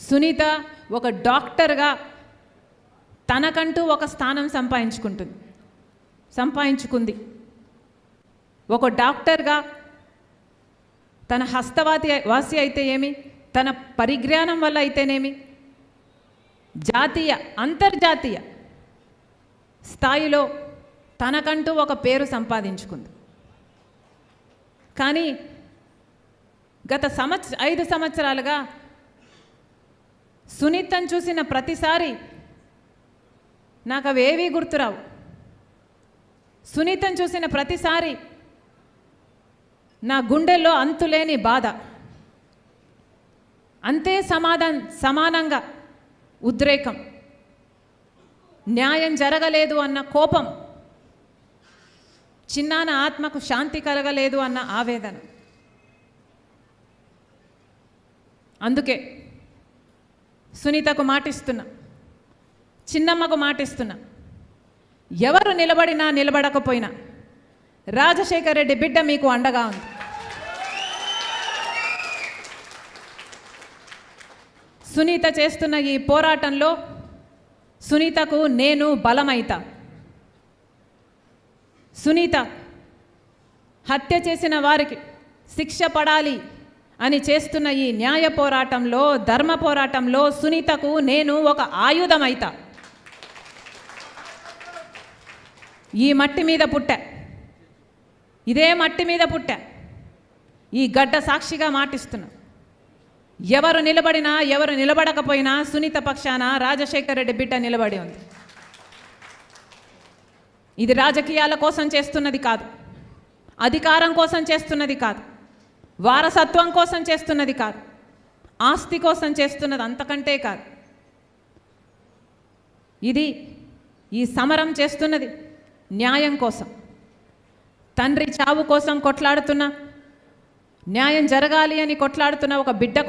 సునీత ఒక డాక్టర్గా తనకంటూ ఒక స్థానం సంపాదించుకుంటుంది. సంపాదించుకుంది. ఒక డాక్టర్గా తన హస్తవాతి వాసి అయితే ఏమి? తన పరిజ్ఞానం వల్ల అయితేనేమి? జాతీయ అంతర్జాతీయ స్థాయిలో తనకంటూ ఒక పేరు సంపాదించుకుంది. కానీ గత సంవత్సర ఐదు సంవత్సరాలుగా సునీతను చూసిన ప్రతిసారి నాకు అవేవీ గుర్తురావు. సునీతను చూసిన ప్రతిసారి నా గుండెల్లో అంతులేని బాధ. అంతే సమాధాన్ సమానంగా ఉద్రేకం. న్యాయం జరగలేదు అన్న కోపం. చిన్నాన ఆత్మకు శాంతి కలగలేదు అన్న ఆవేదన. అందుకే సునీతకు మాటిస్తున్నా. చిన్నమ్మకు మాటిస్తున్నా. ఎవరు నిలబడినా నిలబడకపోయినా. రాజశేఖర్ రెడ్డి బిడ్డ మీకు అండగా ఉంది. సునీత చేస్తున్న ఈ పోరాటంలో సునీతకు నేను బలమైతా. సునీత హత్య చేసిన వారికి శిక్ష పడాలి. అని చేస్తున్న ఈ న్యాయ పోరాటంలో ధర్మ పోరాటంలో సునీతకు నేను ఒక ఆయుధమైతా. ఈ మట్టి మీద పుట్ట. ఇదే మట్టి మీద పుట్ట. ఈ గడ్డ సాక్షిగా మాటిస్తున్నా. ఎవరు నిలబడినా ఎవరు నిలబడకపోయినా సునీత పక్షాన రాజశేఖర రెడ్డి బిడ్డ నిలబడి ఉంది. ఇది రాజకీయాల కోసం చేస్తున్నది కాదు. అధికారం కోసం చేస్తున్నది కాదు. వారసత్వం కోసం చేస్తున్నది కాదు. ఆస్తి కోసం చేస్తున్నది అంతకంటే కాదు. ఇది ఈ సమరం చేస్తున్నది న్యాయం కోసం. తండ్రి చావు కోసం కొట్లాడుతున్న న్యాయం జరగాలి అని కొట్లాడుతున్న ఒక బిడ్డ